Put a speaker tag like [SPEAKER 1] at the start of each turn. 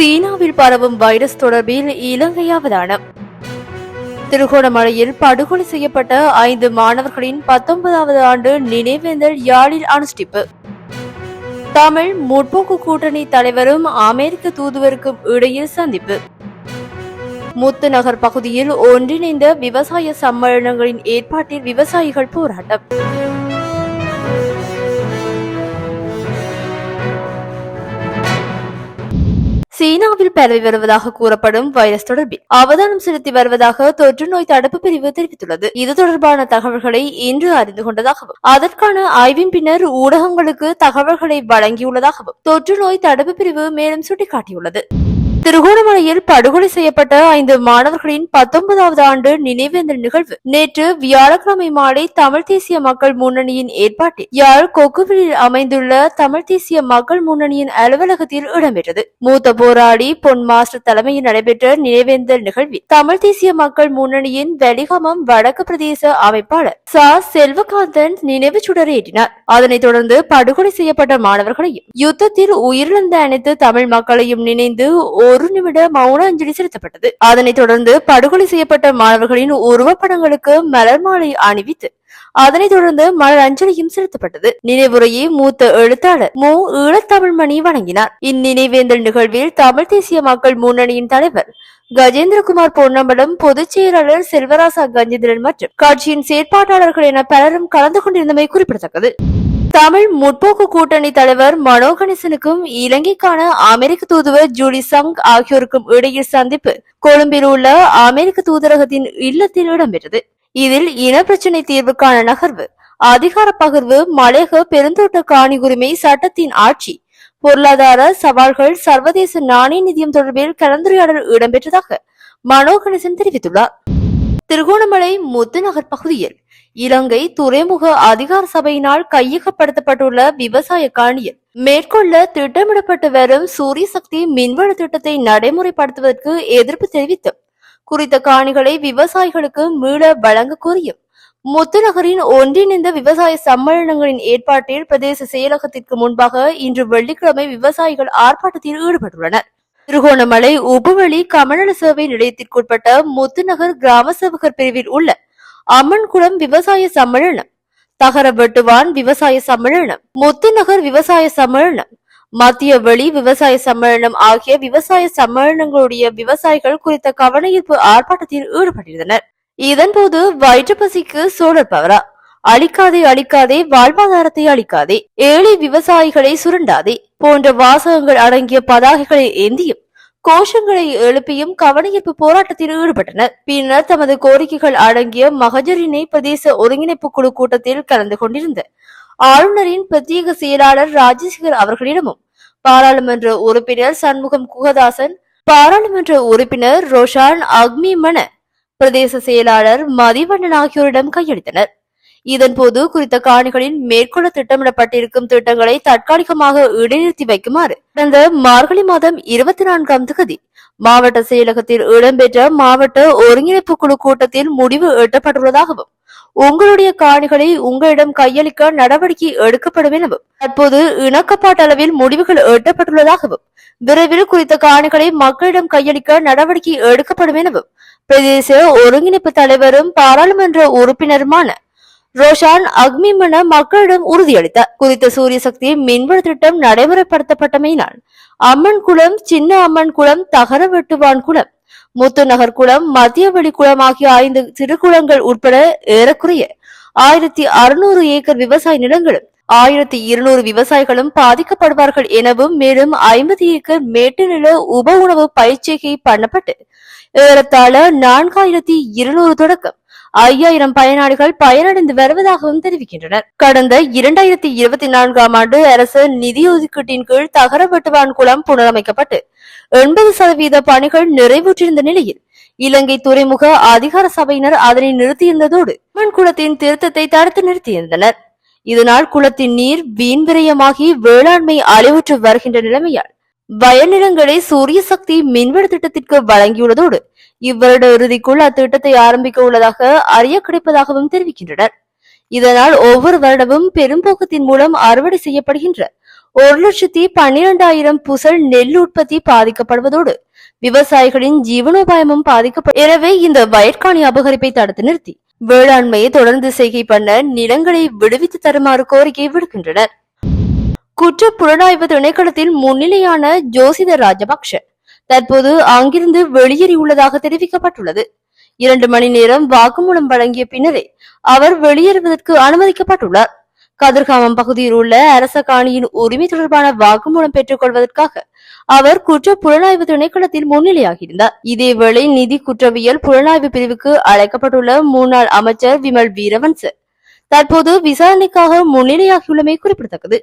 [SPEAKER 1] சீனாவில் பரவும் வைரஸ் தொடர்பில் இலங்கை அவதானம் திருகோணமலையில் படுகொலை செய்யப்பட்ட ஐந்து மாணவர்களின் பத்தொன்பதாவது ஆண்டு நினைவேந்தல் யாழில் அனுஷ்டிப்பு. தமிழ் முற்போக்கு கூட்டணி தலைவரும் அமெரிக்க தூதுவருக்கும் இடையில் சந்திப்பு. முத்துநகர் பகுதியில் ஒன்றிணைந்த விவசாய சம்மேளனங்களின் ஏற்பாட்டில் விவசாயிகள் போராட்டம். சீனாவில் பரவி வருவதாக கூறப்படும் வைரஸ் தொடர்பில் அவதானம் செலுத்தி வருவதாக தொற்று நோய் தடுப்பு பிரிவு தெரிவித்துள்ளது. இது தொடர்பான தகவல்களை இன்று அறிந்து கொண்டதாகவும் அதற்கான ஆய்வின் பின்னர் ஊடகங்களுக்கு தகவல்களை வழங்கியுள்ளதாகவும் தொற்று நோய் தடுப்பு பிரிவு மேலும் சுட்டிக்காட்டியுள்ளது. திருகோணமலையில் படுகொலை செய்யப்பட்ட ஐந்து மாணவர்களின் பத்தொன்பதாவது ஆண்டு நினைவேந்தல் நிகழ்வு. நேற்று வியாழக்கிழமை மாலை தமிழ் தேசிய மக்கள் முன்னணியின் ஏற்பாட்டில் யாழ் கொக்குவிலில் அமைந்துள்ள தமிழ் தேசிய மக்கள் முன்னணியின் அலுவலகத்தில் இடம்பெற்றது. மூத்த போராளி பொன் மாஸ்டர் தலைமையில் நடைபெற்ற நினைவேந்தல் நிகழ்வில் தமிழ் தேசிய மக்கள் முன்னணியின் வெலிகமம் வடக்கு பிரதேச அமைப்பாளர் சா. செல்வகாந்தன் நினைவு சுடரேற்றினார். அதனைத் தொடர்ந்து படுகொலை செய்யப்பட்ட மாணவர்களையும் யுத்தத்தில் உயிரிழந்த அனைத்து தமிழ் மக்களையும் நினைந்து ஒரு நிமிட மௌன அஞ்சலி செலுத்தப்பட்டது. அதனைத் தொடர்ந்து படுகொலை செய்யப்பட்ட மாணவர்களின் உருவப்படங்களுக்கு மலர் மாலை அணிவித்து அதனைத் தொடர்ந்து மலர் அஞ்சலியும் செலுத்தப்பட்டது. நினைவுரையை மூத்த எழுத்தாளர் மு. ஈழத்தமிழ்மணி வழங்கினார் இந்நினைவேந்தல் நிகழ்வில் தமிழ் தேசிய மக்கள் முன்னணியின் தலைவர் கஜேந்திரகுமார் பொன்னம்பலம் பொதுச் செயலாளர் செல்வராசா கஜேந்திரன் மற்றும் கட்சியின் செயற்பாட்டாளர்கள் என பலரும் கலந்து கொண்டிருந்தமை குறிப்பிடத்தக்கது. தமிழ் முற்போக்கு கூட்டணி தலைவர் மனோ கணேசனுக்கும் இலங்கைக்கான அமெரிக்க தூதுவர் ஜூடி சங் ஆகியோருக்கும் இடையில் சந்திப்பு கொழும்பில் உள்ள அமெரிக்க தூதரகத்தின் இல்லத்தில் இடம்பெற்றது. இதில் இனப்பிரச்சினை தீர்வுக்கான நகர்வு அதிகார பகிர்வு மலையக பெருந்தோட்ட காணி உரிமை சட்டத்தின் ஆட்சி பொருளாதார சவால்கள் சர்வதேச நாணய நிதியம் தொடர்பில் கலந்துரையாடல் இடம்பெற்றதாக மனோ கணேசன் தெரிவித்துள்ளார். திருகோணமலை முத்துநகர் பகுதியில் இலங்கை துறைமுக அதிகார சபையினால் கையகப்படுத்தப்பட்டுள்ள விவசாய காணியில் மேற்கொள்ள திட்டமிடப்பட்டு வரும் சூரிய சக்தி மின்வள திட்டத்தை நடைமுறைப்படுத்துவதற்கு எதிர்ப்பு தெரிவித்து குறித்த காணிகளை விவசாயிகளுக்கு மீள வழங்க கோரியும் முத்துநகரின் ஒன்றிணைந்த விவசாய சம்மேளனங்களின் ஏற்பாட்டில் பிரதேச செயலகத்திற்கு முன்பாக இன்று வெள்ளிக்கிழமை விவசாயிகள் ஆர்ப்பாட்டத்தில் ஈடுபட்டுள்ளனர். திருகோணமலை உபவழி கமநல சேவை நிலையத்திற்குட்பட்ட முத்துநகர் கிராம சேவகர் பிரிவில் உள்ள அம்மன்குளம் விவசாய சம்மேளனம் தகர வெட்டுவான் விவசாய சம்மேளனம் முத்துநகர் விவசாய சம்மேளனம் மத்திய வெளி விவசாய சம்மேளனம் ஆகிய விவசாய சம்மேளனங்களுடைய விவசாயிகள் குறித்த கவனஈர்ப்பு ஆர்ப்பாட்டத்தில் ஈடுபட்டிருந்தனர். இதன்போது வயிற்றுப்பசிக்கு சோழர் பவரா அழிக்காதே அழிக்காதே வாழ்வாதாரத்தை அழிக்காதே ஏழை விவசாயிகளை சுரண்டாதே போன்ற வாசகங்கள் அடங்கிய பதாகைகளை ஏந்தியும் கோஷங்களை எழுப்பியும் கவனஈர்ப்பு போராட்டத்தில் ஈடுபட்டனர். பின்னர் தமது கோரிக்கைகள் அடங்கிய மகஜரினை பிரதேச ஒருங்கிணைப்பு குழு கூட்டத்தில் கலந்து கொண்டிருந்த ஆளுநரின் பிரத்யேக செயலாளர் ராஜசேகர் அவர்களிடமும் பாராளுமன்ற உறுப்பினர் சண்முகம் குகதாசன் பாராளுமன்ற உறுப்பினர் ரோஷான் அக்மிமன பிரதேச செயலாளர் மதிவண்ணன் ஆகியோரிடம் கையளித்தனர். இதன்போது குறித்த காணிகளின் மேற்கொள்ள திட்டமிடப்பட்டிருக்கும் திட்டங்களை தற்காலிகமாக இடைநிறுத்தி வைக்குமாறு கடந்த மார்கழி மாதம் இருபத்தி நான்காம் தேதி மாவட்ட செயலகத்தில் இடம்பெற்ற மாவட்ட ஒருங்கிணைப்பு குழு கூட்டத்தில் முடிவு எட்டப்பட்டுள்ளதாகவும் உங்களுடைய காணிகளை உங்களிடம் கையளிக்க நடவடிக்கை எடுக்கப்படும் எனவும் தற்போது இணக்கப்பாட்டளவில் முடிவுகள் எட்டப்பட்டுள்ளதாகவும் விரைவில் குறித்த காணிகளை மக்களிடம் கையளிக்க நடவடிக்கை எடுக்கப்படும் எனவும் பிரதேச ஒருங்கிணைப்பு தலைவரும் பாராளுமன்ற உறுப்பினருமான ரோஷான் அக்மிமன மக்களிடம் உறுதியளித்தார். குறித்த சூரிய சக்தி மின்வள திட்டம் நடைமுறைப்படுத்தப்பட்டமையினால் அம்மன் குளம் சின்ன அம்மன் குளம் தகர வெட்டுவான் குளம். முத்துநகர் குளம் மத்தியவெளி குளம் ஆகிய ஐந்து சிறுகுளங்கள் உட்பட ஏறக்குறைய ஆயிரத்தி அறுநூறு ஏக்கர் விவசாய நிலங்களும் ஆயிரத்தி இருநூறு விவசாயிகளும் பாதிக்கப்படுவார்கள் எனவும் மேலும் ஐம்பது ஏக்கர் மேட்டு நில உப உணவு பயிற்சிகை பண்ணப்பட்டு ஏறத்தாழ நான்காயிரத்தி இருநூறு தொடக்கம். ஐயாயிரம் பயனாளிகள் பயனடைந்து வருவதாகவும் தெரிவிக்கின்றனர். கடந்த இரண்டாயிரத்தி இருபத்தி நான்காம் ஆண்டு அரசு நிதி ஒதுக்கீட்டின் கீழ் தகரவெட்டுவான் குளம் புனரமைக்கப்பட்டு எண்பது சதவீத பணிகள் நிறைவுற்றிருந்த நிலையில் இலங்கை துறைமுக அதிகார சபையினர் அதனை நிறுத்தியிருந்ததோடு மண் குளத்தின் திருத்தத்தை தடுத்து நிறுத்தியிருந்தனர். இதனால் குளத்தின் நீர் வீண் விரயமாகி வேளாண்மை அழிவுற்று வருகின்ற நிலைமையால் வயல்நிலங்களை சூரிய சக்தி மின்வெடு திட்டத்திற்கு வழங்கியுள்ளதோடு இவ்வருட இறுதிக்குள் அத்திட்டத்தை ஆரம்பிக்க உள்ளதாக அறிய கிடைப்பதாகவும் தெரிவிக்கின்றனர். இதனால் ஒவ்வொரு வருடமும் பெரும்போக்கத்தின் மூலம் அறுவடை செய்யப்படுகின்ற ஒரு லட்சத்தி பன்னிரண்டாயிரம் புசல் நெல் உற்பத்தி பாதிக்கப்படுவதோடு விவசாயிகளின் ஜீவனோபாயமும் பாதிக்கப்படும் எனவே இந்த வயற்காணி அபகரிப்பை தடுத்து நிறுத்தி வேளாண்மையை தொடர்ந்து செய்கை பண்ண நிலங்களை விடுவித்து தருமாறு கோரிக்கை விடுக்கின்றனர். குற்ற புலனாய்வு திணைக்களத்தில் முன்னிலையான ஜோசித ராஜபக்ஷ தற்போது அங்கிருந்து வெளியேறியுள்ளதாக தெரிவிக்கப்பட்டுள்ளது. இரண்டு மணி நேரம் வாக்குமூலம் வழங்கிய பின்னரே அவர் வெளியேறுவதற்கு அனுமதிக்கப்பட்டுள்ளார். கதிர்காமம் பகுதியில் உள்ள அரச காணியின் உரிமை தொடர்பான வாக்குமூலம் பெற்றுக் கொள்வதற்காக அவர் குற்ற புலனாய்வு திணைக்களத்தில் முன்னிலையாகியிருந்தார். இதேவேளை நிதி குற்றவியல் புலனாய்வு பிரிவுக்கு அழைக்கப்பட்டுள்ள முன்னாள் அமைச்சர் விமல் வீரவன்ச தற்போது விசாரணைக்காக முன்னிலையாகியுள்ளமை குறிப்பிடத்தக்கது.